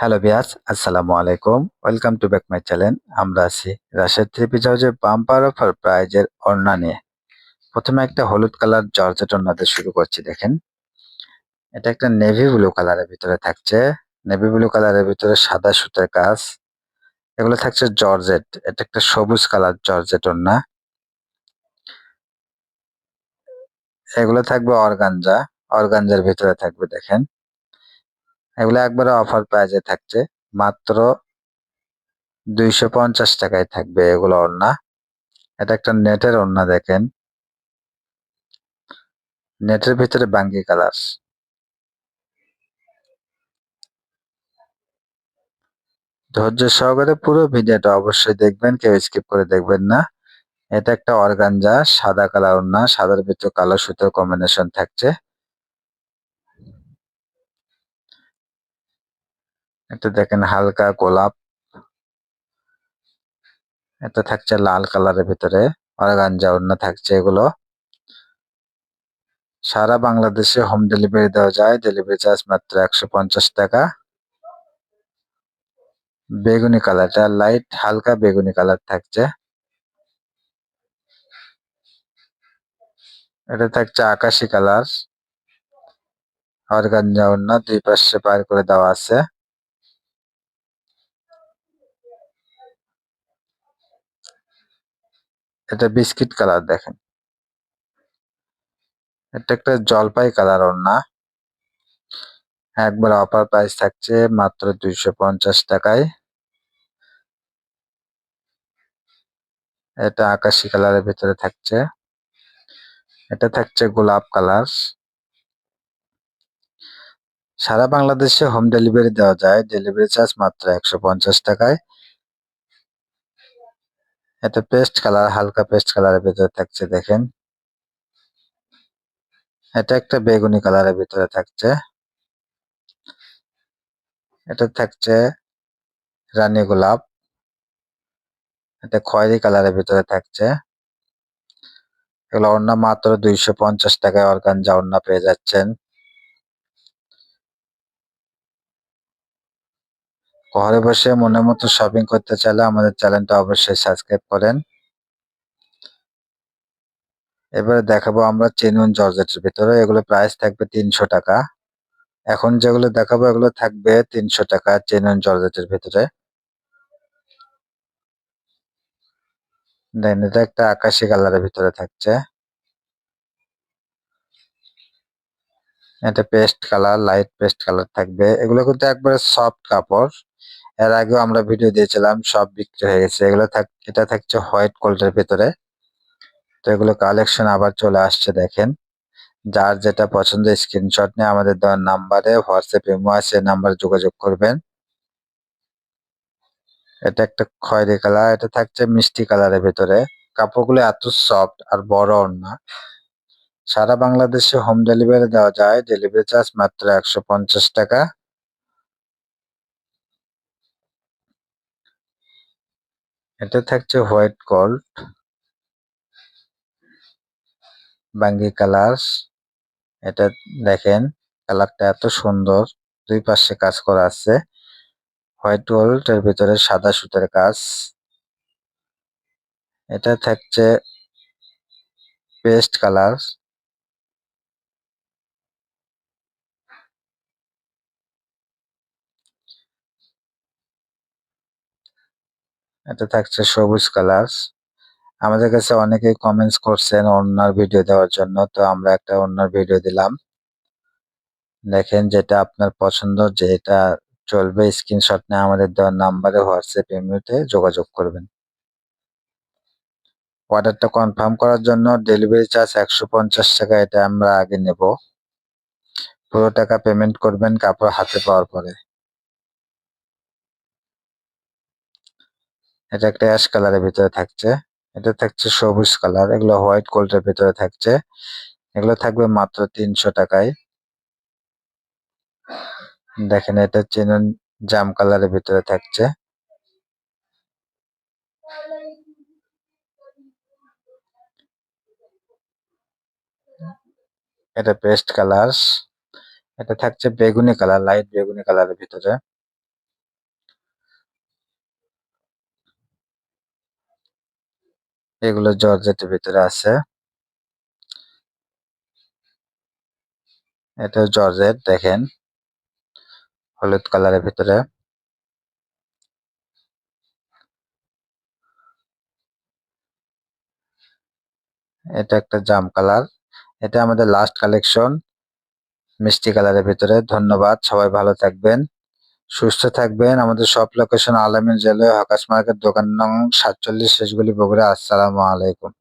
Hello বিয়াস আসসালামু আলাইকুম welcome to back my channel আমরা আছি রাশেদ থ্রি পিস হাউসের বাম্পার অফার প্রাইজের ওড়না নিয়ে। প্রথমে একটা হলুদ কালার জর্জেট ওড়নাতে শুরু করছি, দেখেন। এটা একটা নেভি ব্লু কালারের ভিতরে থাকছে। নেভি ব্লু কালারের ভিতরে সাদা সুতের কাজ। এগুলো থাকছে জর্জেট। এটা একটা সবুজ কালার জর্জেট ওড়না। এগুলো থাকবে অর্গানজা। অর্গানজার ভিতরে থাকবে, দেখেন। এগুলো একবারে অফার প্রাইজে থাকছে। মাত্র দুইশো পঞ্চাশ টাকায় থাকবে এগুলো ওড়না। এটা একটা নেটের ওড়না দেখেন। নেটের ভিতরে বাঙ্গি কালার ধৈর্য সহকারে পুরো ভিডিওটা অবশ্যই দেখবেন, কেউ স্কিপ করে দেখবেন না। এটা একটা অর্গানজা, সাদা কালার ওড়না, সাদার ভিতরে কালো সুতোর কম্বিনেশন থাকছে। এটা দেখেন হালকা গোলাপ। এটা থাকছে লাল কালারের ভিতরে, অর্গানজা ওড়না থাকছে এগুলো। সারা বাংলাদেশে হোম ডেলিভারি দেওয়া যায় ডেলিভারি চার্জ মাত্র একশো পঞ্চাশ টাকা। বেগুনি কালারটা লাইট হালকা বেগুনি কালার থাকছে। এটা থাকছে আকাশি কালার। অর্গানজা ওড়না দুই পাশে পার করে দেওয়া আছে। এটা বিস্কিট কালার দেখেন। এটা একটা জলপাই কালার ওড়না। একবার অফার প্রাইস থাকছে মাত্র দুইশো পঞ্চাশ টাকায়। এটা আকাশি কালারের ভিতরে থাকছে। এটা থাকছে গোলাপ কালার। সারা বাংলাদেশে হোম ডেলিভারি দেওয়া যায়। ডেলিভারি চার্জ মাত্র একশো পঞ্চাশ টাকায়। এটা পেস্ট কালার হালকা পেস্ট কালারের ভিতরে থাকছে, দেখেন। এটা একটা বেগুনি কালারের ভিতরে থাকছে। এটা থাকছে রানী গোলাপ। এটা খয়েরি কালারের ভিতরে থাকছে। এগুলো অন্য মাত্র দুইশো পঞ্চাশ টাকায় অর্গানজা অন্য পেয়ে যাচ্ছেন। ঘরে বসে মনের মতো শপিং করতে চাইলে আমাদের চ্যানেলটা অবশ্যই সাবস্ক্রাইব করেন। এবারে দেখাবো আমরা চেনুন জর্জেটের ভিতরে। এগুলো প্রাইস থাকবে তিনশো টাকা। এখন যেগুলো দেখাবো এগুলো থাকবে তিনশো টাকা চেনুন জর্জেটের ভিতরে। দেন, এটা একটা আকাশি কালারের ভিতরে থাকছে। এটা paste colour light paste colour থাকবে। এগুলো কিন্তু একবারে সফট কাপড়। এর আগেও আমরা ভিডিও দিয়েছিলাম, সব বিক্রি হয়ে গেছে। এগুলো থাক, এটা থাকছে হোয়াইট কোল্ডের ভিতরে। তো এগুলো কালেকশন আবার চলে আসছে, দেখেন। যার যেটা পছন্দ স্ক্রিনশট নিয়ে আমাদের দেওয়ার নাম্বারে হোয়াটসঅ্যাপ ইমো আছে নাম্বারে যোগাযোগ করবেন। এটা একটা খয়েরি কালার এটা থাকছে মিষ্টি কালারের ভিতরে। কাপড়গুলো এত সফট আর বড় না। সারা বাংলাদেশে হোম ডেলিভারি দেওয়া যায়। ডেলিভারি চার্জ মাত্র একশো পঞ্চাশ টাকা। এটা থাকছে হোয়াইট গোল্ড, বাঙ্গি কালার এটা দেখেন, কালারটা এত সুন্দর, দুই পাশে কাজ করা আছে। হোয়াইট গোল্ড, এর ভিতরে সাদা সুতের কাজ। এটা থাকছে পেস্ট কালার এটা থাকছে সবুজ কালার। আমাদের কাছে অনেকেই কমেন্টস করছেন অন্যার ভিডিও দেওয়ার জন্য, তো আমরা একটা অন্যার ভিডিও দিলাম। দেখেন যেটা আপনার পছন্দ, যেটা চলবে স্ক্রিনশট নিয়ে আমাদের দেওয়ার নাম্বারে হোয়াটসঅ্যাপ ইমেতে যোগাযোগ করবেন। অর্ডারটা কনফার্ম করার জন্য ডেলিভারি চার্জ একশো পঞ্চাশ টাকা, এটা আমরা আগে নেব। পুরো টাকা পেমেন্ট করবেন কাপড় হাতে পাওয়ার পরে। এটা একটা অ্যাশ কালার -এর ভিতরে থাকছে। এটা থাকছে সবুজ কালার। এগুলো হোয়াইট গোল্ডের ভিতরে থাকছে। এগুলো থাকবে মাত্র তিনশো টাকায়। দেখেন, এটা চেনুন জাম কালার -এর ভিতরে থাকছে। এটা পেস্ট কালার। এটা থাকছে বেগুনি কালার, লাইট বেগুনি কালার -এর ভিতরে। এগুলো জর্জেটের ভিতরে আছে। এটা জর্জেট, দেখেন। হলুদ কালারের ভিতরে। এটা একটা জাম কালার। এটা আমাদের লাস্ট কালেকশন মিষ্টি কালারের ভিতরে। ধন্যবাদ, সবাই ভালো থাকবেন। সুস্থ থাকবেন। আমাদের সব লোকেশন আলামিন জেলে আকাশ মার্কেট, দোকান নং সাতচল্লিশ, শেষগুলি বগুড়া আসসালামু আলাইকুম।